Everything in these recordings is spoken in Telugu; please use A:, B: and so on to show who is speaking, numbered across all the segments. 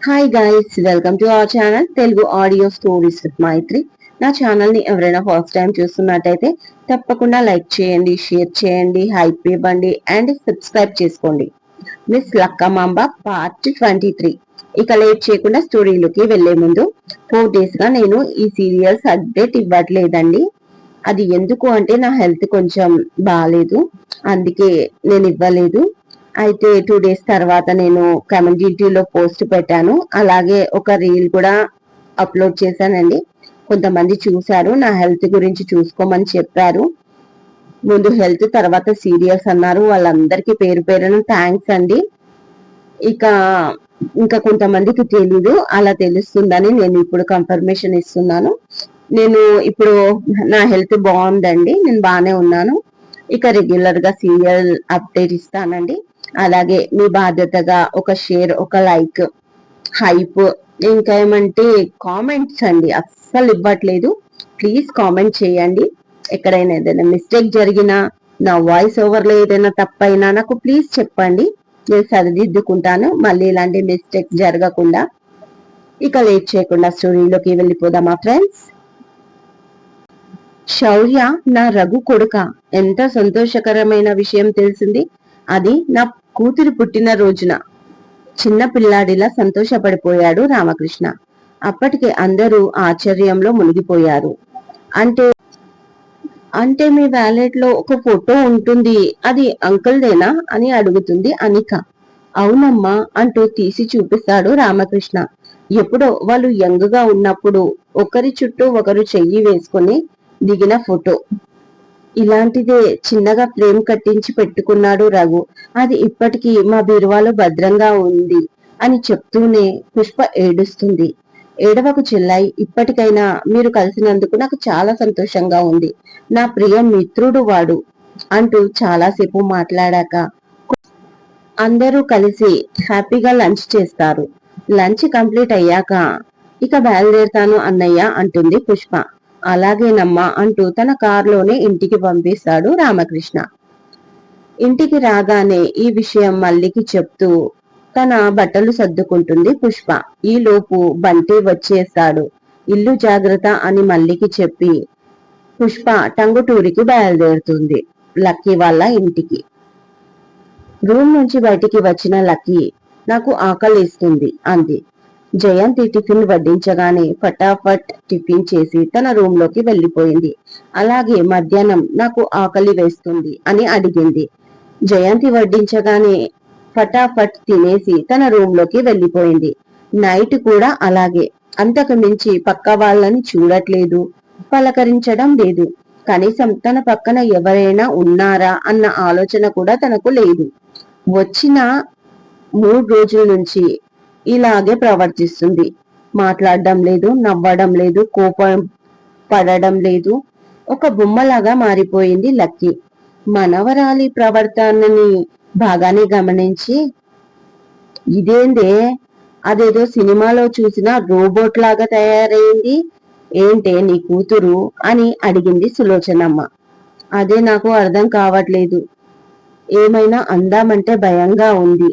A: Hi guys welcome to our channel Telugu audio stories with Maithri నా ఛానల్ని ఎవరైనా ఫస్ట్ టైం చూస్తున్నట్టయితే తప్పకుండా లైక్ చేయండి షేర్ చేయండి హైప్ ఇవ్వండి అండ్ సబ్స్క్రైబ్ చేసుకోండి. Miss Lakkamamba part twenty three ఇక లేట్ చేయకుండా స్టోరీలోకి వెళ్ళే ముందు ఫోర్ డేస్గా నేను ఈ సీరియల్స్ అప్డేట్ ఇవ్వట్లేదండి. అది ఎందుకు అంటే నా హెల్త్ కొంచెం బాగాలేదు అందుకే నేను ఇవ్వలేదు. అయితే టూ డేస్ తర్వాత నేను కమ్యూనిటీలో పోస్ట్ పెట్టాను. అలాగే ఒక రీల్ కూడా అప్లోడ్ చేశానండి. కొంతమంది చూశారు నా హెల్త్ గురించి చూసుకోమని చెప్పారు. ముందు హెల్త్ తర్వాత సీరియల్స్ అన్నారు. వాళ్ళందరికీ పేరు పేరున థ్యాంక్స్ అండి. ఇక ఇంకా కొంతమందికి తెలీదు. అలా తెలుస్తుందని నేను ఇప్పుడు కన్ఫర్మేషన్ ఇస్తున్నాను. నేను ఇప్పుడు నా హెల్త్ బాగుందండి. నేను బాగానే ఉన్నాను. ఇక రెగ్యులర్గా సీరియల్ అప్డేట్ ఇస్తానండి. అలాగే మీ బాధ్యతగా ఒక షేర్ ఒక లైక్ హైప్ ఇంకా ఏమంటే కామెంట్స్ అండి. అస్సలు ఇవ్వట్లేదు. ప్లీజ్ కామెంట్ చేయండి. ఎక్కడైనా ఏదైనా మిస్టేక్ జరిగినా నా వాయిస్ ఓవర్లో ఏదైనా తప్పైనా నాకు ప్లీజ్ చెప్పండి. నేను సరిదిద్దుకుంటాను. మళ్ళీ ఇలాంటి మిస్టేక్ జరగకుండా ఇక లేట్ చేయకుండా స్టోరీలోకి వెళ్ళిపోదామా ఫ్రెండ్స్ శౌర్య నా రఘు కొడుక. ఎంత సంతోషకరమైన విషయం తెలిసింది. అది నా కూతురు పుట్టిన రోజున చిన్న పిల్లాడిలా సంతోషపడిపోయాడు రామకృష్ణ. అప్పటికే అందరూ ఆశ్చర్యంలో మునిగిపోయారు. అంటే అంటే మీ వ్యాలెట్లో ఒక ఫోటో ఉంటుంది అది అంకుల్దేనా అని అడుగుతుంది అనిక. అవునమ్మా అంటూ తీసి చూపిస్తాడు రామకృష్ణ. ఎప్పుడో వాళ్ళు యంగ్గా ఉన్నప్పుడు ఒకరి చుట్టూ ఒకరు చెయ్యి వేసుకుని దిగిన ఫోటో. ఇలాంటిదే చిన్నగా ఫ్రేమ్ కట్టించి పెట్టుకున్నాడు రఘు. అది ఇప్పటికీ మా బీరువాలో భద్రంగా ఉంది అని చెప్తూనే పుష్ప ఏడుస్తుంది. ఏడవకు చెల్లాయి ఇప్పటికైనా మీరు కలిసినందుకు నాకు చాలా సంతోషంగా ఉంది. నా ప్రియ మిత్రుడు వాడు అంటూ చాలాసేపు మాట్లాడాక అందరూ కలిసి హ్యాపీగా లంచ్ చేస్తారు. లంచ్ కంప్లీట్ అయ్యాక ఇక బయలుదేరుతాను అన్నయ్య అంటుంది పుష్ప. అలాగేనమ్మా అంటూ తన కారులోనే ఇంటికి పంపిస్తాడు రామకృష్ణ. ఇంటికి రాగానే ఈ విషయం మల్లికి చెప్తూ తన బట్టలు సర్దుకుంటుంది పుష్ప. ఈ లోపు బంటి వచ్చేస్తాడు. ఇల్లు జాగ్రత్త అని మల్లికి చెప్పి పుష్ప టంగుటూరికి బయలుదేరుతుంది లక్కీ వాళ్ళ ఇంటికి. రూమ్ నుంచి బయటికి వచ్చిన లక్కీ నాకు ఆకలిస్తుంది అంది. జయంతి టిఫిన్ వడ్డించగానే ఫటాఫట్ టిఫిన్ చేసి తన రూమ్లోకి వెళ్ళిపోయింది అలాగే మధ్యాహ్నం నాకు ఆకలి వేస్తుంది అని అడిగింది. జయంతి వడ్డించగానే ఫటాఫట్ తినేసి తన రూమ్లోకి వెళ్ళిపోయింది నైట్ కూడా అలాగే. అంతకు మించి పక్క వాళ్ళని చూడట్లేదు పలకరించడం లేదు. కనీసం తన పక్కన ఎవరైనా ఉన్నారా అన్న ఆలోచన కూడా తనకు లేదు. వచ్చిన మూడు రోజుల నుంచి ఇలాగే ప్రవర్తిస్తుంది. మాట్లాడడం లేదు నవ్వడం లేదు కోపం పడడం లేదు. ఒక బొమ్మలాగా మారిపోయింది లక్కీ. మనవరాలి ప్రవర్తనని బాగానే గమనించి ఇదేందే? అదేదో సినిమాలో చూసిన రోబోట్ లాగా తయారైంది. ఏంటే నీ కూతురు? అని అడిగింది సులోచనమ్మ. అదే నాకు అర్థం కావట్లేదు. ఏమైనా అందామంటే భయంగా ఉంది.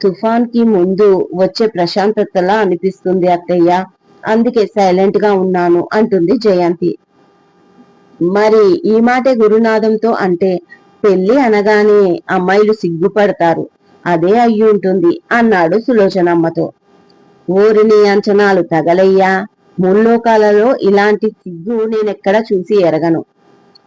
A: తుఫాన్కి ముందు వచ్చే ప్రశాంతతలా అనిపిస్తుంది అత్తయ్య. అందుకే సైలెంట్గా ఉన్నాను అంటుంది జయంతి. మరి ఈ మాటే గురునాథంతో అంటే పెళ్ళి అనగానే అమ్మాయిలు సిగ్గుపడతారు. అదే అయ్యి ఉంటుంది అన్నాడు సులోచనమ్మతో. ఊరిని అంచనాలు తగలయ్యా. ముల్లోకాలలో ఇలాంటి సిగ్గు నేనెక్కడ చూసి ఎరగను.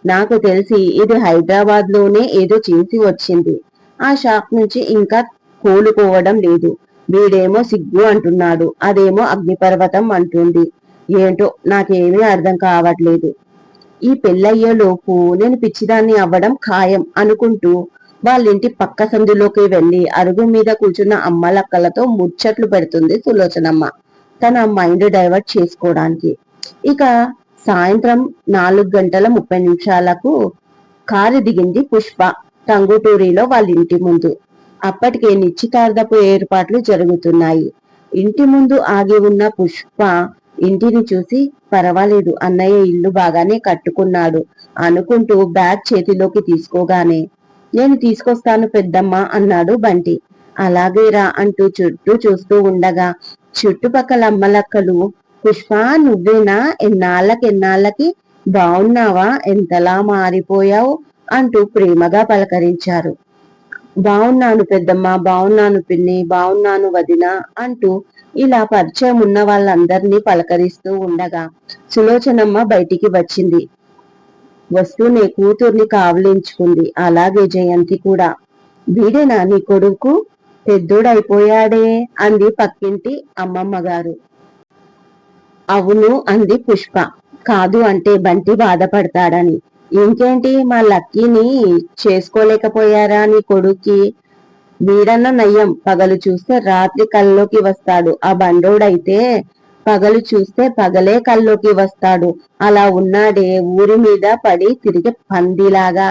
A: నాకు తెలిసి ఇది హైదరాబాద్లోనే ఏదో చేసి వచ్చింది. ఆ షాప్ నుంచి ఇంకా కోలుకోవడం లేదు. వీడేమో సిగ్గు అంటున్నాడు. అదేమో అగ్నిపర్వతం అంటుంది. ఏంటో నాకేమీ అర్థం కావట్లేదు. ఈ పెళ్ళయ్యేలోపు నేను పిచ్చిదాన్ని అవ్వడం ఖాయం అనుకుంటూ వాళ్ళింటి పక్క సందులోకి వెళ్ళి అరుగు మీద కూర్చున్న అమ్మలక్కలతో ముచ్చట్లు పెడుతుంది సులోచనమ్మ. తన మైండ్ డైవర్ట్ చేసుకోవడానికి. ఇక సాయంత్రం నాలుగు గంటల ముప్పై నిమిషాలకు కారు దిగింది పుష్ప. టంగుటూరిలో వాళ్ళ ఇంటి ముందు. అప్పటికే నిశ్చితార్థపు ఏర్పాట్లు జరుగుతున్నాయి. ఇంటి ముందు ఆగి ఉన్న పుష్ప ఇంటిని చూసి పర్వాలేదు అన్నయ్య ఇల్లు బాగానే కట్టుకున్నాడు. అనుకుంటూ బ్యాగ్ చేతిలోకి తీసుకోగానే నేను తీసుకొస్తాను పెద్దమ్మ అన్నాడు బంటి. అలాగేరా అంటూ చుట్టూ చూస్తూ ఉండగా చుట్టుపక్కల అమ్మలక్కలు పుష్ప నువ్వేనా? ఎన్నాళ్ళకి ఎన్నాళ్ళకి బాగున్నావా ఎంతలా మారిపోయావు? అంటూ ప్రేమగా పలకరించారు. బాగున్నాను పెద్దమ్మ బాగున్నాను పిన్ని బాగున్నాను వదిన అంటూ ఇలా పరిచయం ఉన్న వాళ్ళందరినీ పలకరిస్తూ ఉండగా సులోచనమ్మ బయటికి వచ్చింది. వస్తూనే కూతుర్ని కావలించుకుంది. అలాగే జయంతి కూడా. వీడేనా నీ కొడుకు? పెద్దోడైపోయాడే అంది పక్కింటి అమ్మమ్మ గారు అవును అంది పుష్ప. కాదు అంటే బంటి బాధపడతాడని. ఇంకేంటి మా లక్కీని చేసుకోలేకపోయారా నీ కొడుక్కి? వీడన్న నయ్యం పగలు చూస్తే రాత్రి కల్లోకి వస్తాడు. ఆ బండోడైతే పగలు చూస్తే పగలే కల్లోకి వస్తాడు. అలా ఉన్నాడే ఊరి మీద పడి తిరిగి పందిలాగా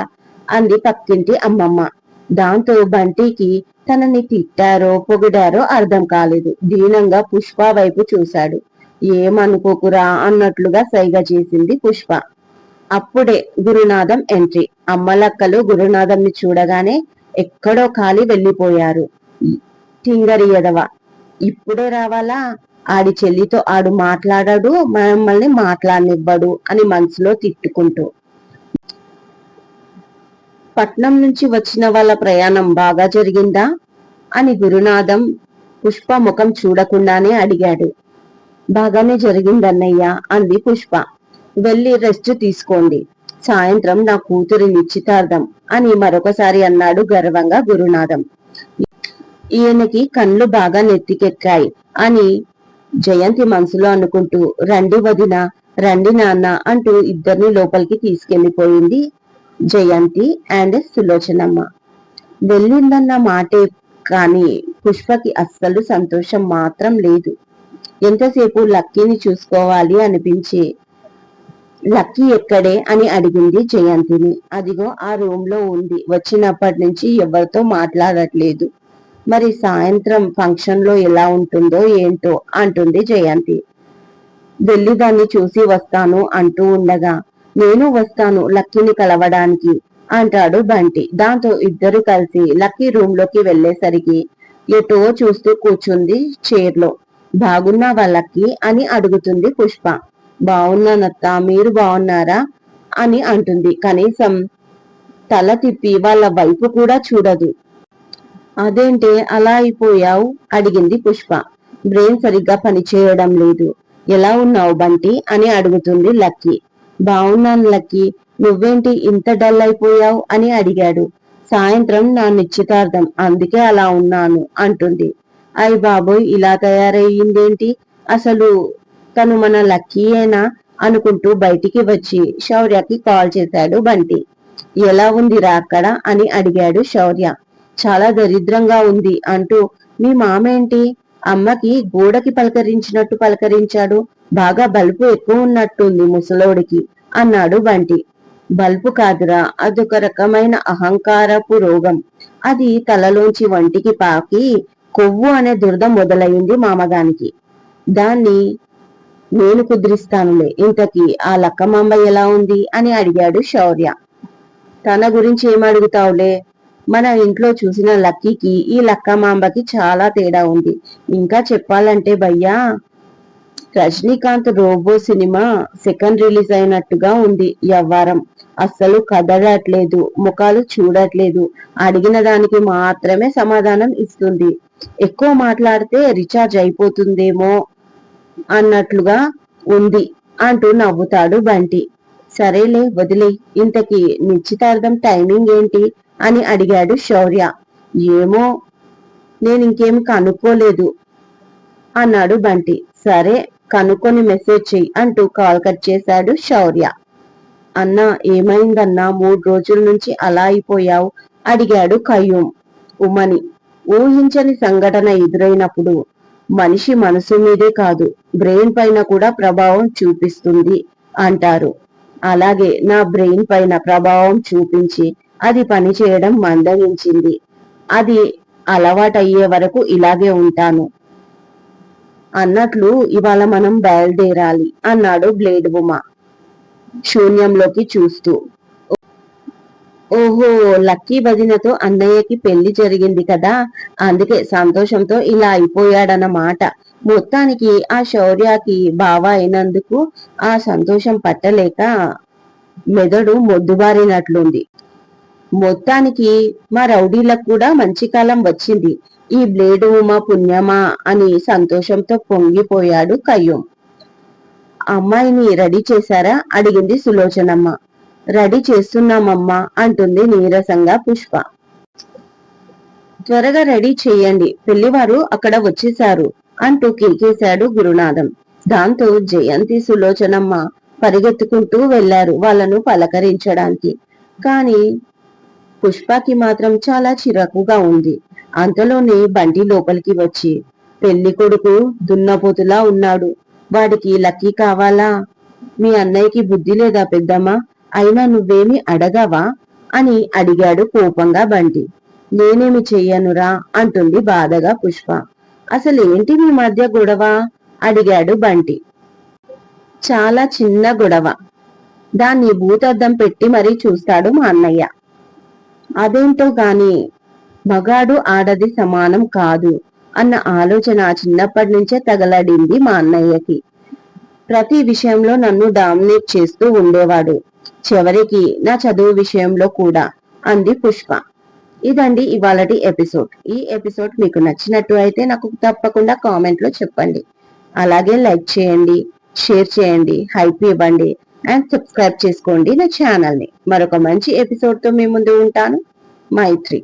A: అంది పక్కింటి అమ్మమ్మ. దాంతో బంటికి తనని తిట్టారో పొగిడారో అర్థం కాలేదు. దీనంగా పుష్ప వైపు చూశాడు. ఏమనుకోకురా అన్నట్లుగా సైగ చేసింది పుష్ప. అప్పుడే గురునాథం ఎంట్రీ. అమ్మలక్కలు గురునాథంని చూడగానే ఎక్కడో కాలి వెళ్ళిపోయారు. టింగరి ఎదవ ఇప్పుడే రావాలా? ఆడి చెల్లితో ఆడు మాట్లాడాడు మమ్మల్ని మాట్లాడనివ్వడు అని మనసులో తిట్టుకుంటూ. పట్నం నుంచి వచ్చిన వాళ్ళ ప్రయాణం బాగా జరిగిందా? అని గురునాథం పుష్ప ముఖం చూడకుండానే అడిగాడు. బాగానే జరిగిందన్నయ్య అంది పుష్ప. వెళ్ళి రెస్ట్ తీసుకోండి. సాయంత్రం నా కూతురి నిశ్చితార్థం అని మరొకసారి అన్నాడు గర్వంగా గురునాథం. ఈయనకి కళ్ళు బాగా నెత్తికెక్కాయి అని జయంతి మనసులో అనుకుంటూ రండి వదిన రండి నాన్న అంటూ ఇద్దరిని లోపలికి తీసుకెళ్ళిపోయింది జయంతి అండ్ సులోచనమ్మ. వెళ్ళిందన్న మాటే కానీ పుష్పకి అస్సలు సంతోషం మాత్రం లేదు. ఎంతసేపు లక్కీని చూసుకోవాలి అనిపించి లక్కీ ఎక్కడే అని అడిగింది జయంతిని. అదిగో ఆ రూమ్లో ఉంది. వచ్చినప్పటి నుంచి ఎవరితో మాట్లాడట్లేదు. మరి సాయంత్రం ఫంక్షన్లో ఎలా ఉంటుందో ఏంటో అంటుంది జయంతి. వెళ్ళి దాన్ని చూసి వస్తాను అంటూ ఉండగా నేను వస్తాను లక్కీని కలవడానికి అంటాడు బంటి. దాంతో ఇద్దరు కలిసి లక్కీ రూమ్లోకి వెళ్ళేసరికి ఎటో చూస్తూ కూర్చుంది చైర్లో. బాగున్నావా లక్కీ అని అడుగుతుంది పుష్ప. బాగున్నానత్త మీరు బాగున్నారా? అని అంటుంది. కనీసం తల తిప్పి వాళ్ళ వైపు కూడా చూడదు. అదేంటే అలా అయిపోయావు? అడిగింది పుష్ప. బ్రెయిన్ సరిగ్గా పనిచేయడం లేదు. ఎలా ఉన్నావు బంటి? అని అడుగుతుంది లక్కీ. బాగున్నాను లక్కీ. నువ్వేంటి ఇంత డల్ అయిపోయావు? అని అడిగాడు. సాయంత్రం నా నిశ్చితార్థం. అందుకే అలా ఉన్నాను అంటుంది. అయ్ బాబోయ్ ఇలా తయారయ్యిందేంటి? అసలు తను మన లక్కీయేనా అనుకుంటూ బయటికి వచ్చి శౌర్యకి కాల్ చేశాడు బంటి. ఎలా ఉందిరా అక్కడ? అని అడిగాడు శౌర్య. చాలా దరిద్రంగా ఉంది అంటూ మీ మామేంటి? అమ్మకి గోడకి పలకరించినట్టు పలకరించాడు. బాగా బలుపు ఎక్కువ ఉన్నట్టుంది ముసలోడికి అన్నాడు బంటి. బల్పు కాదురా అదొక రకమైన అహంకారపు రోగం. అది తలలోంచి వంటికి పాకి కొవ్వు అనే దురద మొదలైంది మామగానికి. దాన్ని నేను కుదిరిస్తానులే. ఇంతకీ ఆ లక్కమాంబ ఎలా ఉంది? అని అడిగాడు శౌర్య. తన గురించి ఏం మన ఇంట్లో చూసిన లక్కీకి ఈ లక్కమాంబకి చాలా తేడా ఉంది. ఇంకా చెప్పాలంటే భయ్యా Rajinikanth robo cinema second release అయినట్టుగా ఉంది వ్యవహారం అస్సలు కదలట్లేదు ముఖాలు చూడట్లేదు. అడిగిన దానికి మాత్రమే సమాధానం ఇస్తుంది. ఎక్కువ మాట్లాడితే రీఛార్జ్ అయిపోతుందేమో? అన్నట్లుగా ఉంది అంటూ నవ్వుతాడు బంటి. సరేలే వదిలే ఇంతకి నిశ్చితార్థం టైమింగ్ ఏంటి అని అడిగాడు శౌర్య. ఏమో నేను ఇంకేం కనుక్కోలేదు అన్నాడు బంటి. సరే కనుక్కొని మెసేజ్ చెయ్యి అంటూ కాల్ కట్ చేశాడు శౌర్య. అన్నా ఏమైందన్నా మూడు రోజుల నుంచి అలా అయిపోయావు? అడిగాడు కయ్యూం ఉమని. ఊహించని సంఘటన ఎదురైనప్పుడు మనిషి మనసు మీదే కాదు బ్రెయిన్ పైన కూడా ప్రభావం చూపిస్తుంది అంటారు. అలాగే నా బ్రెయిన్ పైన ప్రభావం చూపించి అది పని చేయడం మందగించింది అది అలవాటయ్యే వరకు ఇలాగే ఉంటాను. అన్నట్లు ఇవాళ మనం బయలుదేరాలి అన్నాడు బ్లేడ్ బొమ్మ. శూన్యంలోకి చూస్తూ ఓహో లక్కీ భజనతో అన్నయ్యకి పెళ్ళి జరిగింది కదా. అందుకే సంతోషంతో ఇలా అయిపోయాడన్నమాట. మొత్తానికి ఆ శౌర్యకి బావ అయినందుకు ఆ సంతోషం పట్టలేక మెదడు మొద్దుబారినట్లుంది. మొత్తానికి మా రౌడీలకు కూడా మంచి కాలం వచ్చింది. ఈ బ్లేడు మా పుణ్యమా అని సంతోషంతో పొంగిపోయాడు కయ్యూం. అమ్మాయిని రెడీ చేశారా? అడిగింది సులోచనమ్మ. రెడీ చేస్తున్నామమ్మా అంటుంది నీరసంగా పుష్ప. త్వరగా రెడీ చేయండి పెళ్ళివారు అక్కడ వచ్చేశారు అంటూ కేకేశాడు గురునాథం. దాంతో జయంతి సులోచనమ్మ పరిగెత్తుకుంటూ వెళ్ళారు వాళ్ళను పలకరించడానికి. కాని పుష్పకి మాత్రం చాలా చిరాకుగా ఉంది. అంతలోనే బండి లోపలికి వచ్చి పెళ్ళి కొడుకు దున్నపోతులా ఉన్నాడు. వాడికి లక్కీ కావాలా? మీ అన్నయ్యకి బుద్ధి లేదా పెద్దమ్మా? అయినా నువ్వేమి అడగవా? అని అడిగాడు కోపంగా బంటి. నేనేమి చెయ్యనురా? అంటుంది బాధగా పుష్ప. అసలేంటి మీ మధ్య గొడవ? అడిగాడు బంటి. చాలా చిన్న గొడవ. దాన్ని భూతద్దం పెట్టి మరీ చూస్తాడు మా అన్నయ్య. అదేంటో గాని మగాడు ఆడది సమానం కాదు అన్న ఆలోచన చిన్నప్పటి నుంచే తగలడింది మా అన్నయ్యకి. ప్రతి విషయంలో నన్ను డామినేట్ చేస్తూ ఉండేవాడు. చివరికి నా చదువు విషయంలో కూడా అంది పుష్ప. ఇదండి ఇవాళటి ఎపిసోడ్. ఈ ఎపిసోడ్ మీకు నచ్చినట్టు అయితే నాకు తప్పకుండా కామెంట్లో చెప్పండి. అలాగే లైక్ చేయండి షేర్ చేయండి హైప్ ఇవ్వండి అండ్ సబ్స్క్రైబ్ చేసుకోండి నా ఛానల్ని. మరొక మంచి ఎపిసోడ్తో మీ ముందు ఉంటాను. మైత్రి.